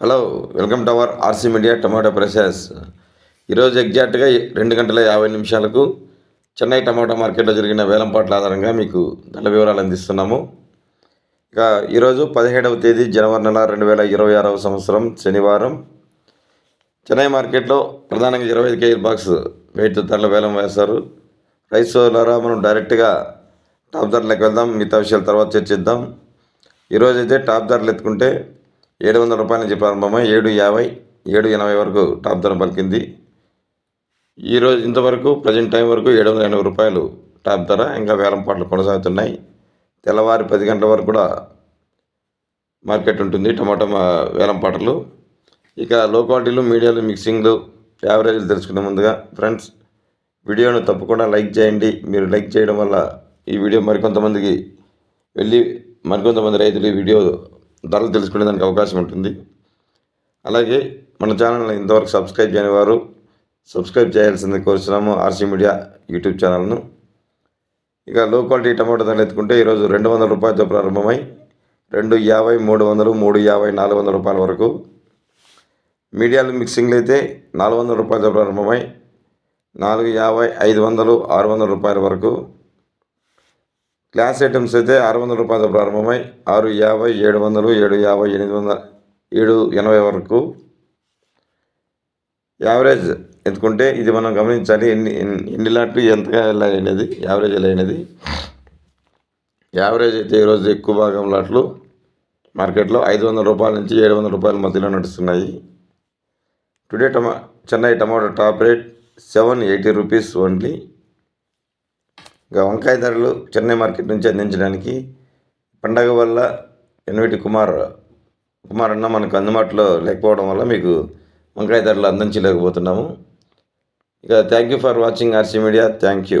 Hello welcome to our RC media tomato prices ఈరోజు ఎగ్జాక్ట్గా రెండు గంటల యాభై నిమిషాలకు చెన్నై టమాటో మార్కెట్లో జరిగిన వేలంపాట్ల ఆధారంగా మీకు ధర వివరాలు అందిస్తున్నాము. ఇక ఈరోజు పదిహేడవ తేదీ జనవరి నెల రెండు వేల ఇరవై ఆరవ సంవత్సరం శనివారం. చెన్నై మార్కెట్లో ప్రధానంగా ఇరవై ఐదు కేజీ బాక్స్ వెయిట్ ధరల వేలం వేస్తారు రైస్ ద్వారా మనం డైరెక్ట్గా టాప్ ధరలకు వెళ్దాం మిగతా విషయాల తర్వాత చర్చిద్దాం. ఈరోజు అయితే టాప్ ధరలు ఎత్తుకుంటే ఏడు వందల రూపాయల నుంచి ప్రారంభమై ఏడు యాభై ఏడు ఎనభై వరకు టాప్ ధర పలికింది. ఈరోజు ఇంతవరకు ప్రజెంట్ టైం వరకు ఏడు వందల ఎనభై రూపాయలు టాప్ ధర ఇంకా వేలం పాటలు కొనసాగుతున్నాయి. తెల్లవారి పది గంటల వరకు కూడా మార్కెట్ ఉంటుంది టమాటా మా- వేలం పాటలు. ఇక లో క్వాలిటీలు మీడియాలు మిక్సింగ్లు యావరేజ్లు తెలుసుకునే ముందుగా. ఫ్రెండ్స్ వీడియోను తప్పకుండా లైక్ చేయండి. మీరు లైక్ చేయడం వల్ల ఈ వీడియో మరికొంతమందికి వెళ్ళి మరికొంతమంది రైతులు ఈ వీడియో ధరలు తెలుసుకునేదానికి అవకాశం ఉంటుంది. అలాగే మన ఛానల్ని ఇంతవరకు సబ్స్క్రైబ్ చేయని వారు సబ్స్క్రైబ్ చేయాల్సింది కోరుచున్నాము ఆర్సీ మీడియా యూట్యూబ్ ఛానల్ను. ఇక లో క్వాలిటీ టమాటో ధరలు ఎత్తుకుంటే ఈరోజు రెండు వందల రూపాయలతో ప్రారంభమై రెండు యాభై మూడు వందలు మూడు యాభై నాలుగు వందల రూపాయల వరకు. మీడియాలు మిక్సింగ్లు అయితే నాలుగు వందల రూపాయలతో ప్రారంభమై నాలుగు యాభై ఐదు వందలు ఆరు వందల రూపాయల వరకు. గ్లాస్ ఐటమ్స్ అయితే ఆరు వందల రూపాయలతో ప్రారంభమై ఆరు యాభై ఏడు వందలు ఏడు యాభై ఎనిమిది వందల ఏడు ఎనభై వరకు. యావరేజ్ ఎత్తుకుంటే ఇది మనం గమనించాలి ఎన్ని ఎన్ని- లాట్లు ఎంతగా వెళ్ళాలనేది యావరేజ్ వెళ్ళినది యావరేజ్ అయితే ఈరోజు ఎక్కువ భాగం లాట్లు మార్కెట్లో ఐదు వందల రూపాయల నుంచి ఏడు వందల రూపాయల మధ్యలో నడుస్తున్నాయి. Today టమా Chennai tomato top rate seven eighty rupees only. ఇంకా వంకాయ ధరలు చెన్నై మార్కెట్ నుంచి అందించడానికి పండగ వల్ల ఎన్విటి కుమార్ కుమార్ అన్న మనకు అందుబాటులో లేకపోవడం వల్ల మీకు వంకాయ ధరలు అందించలేకపోతున్నాము. ఇక thank you for watching RC media. Thank you.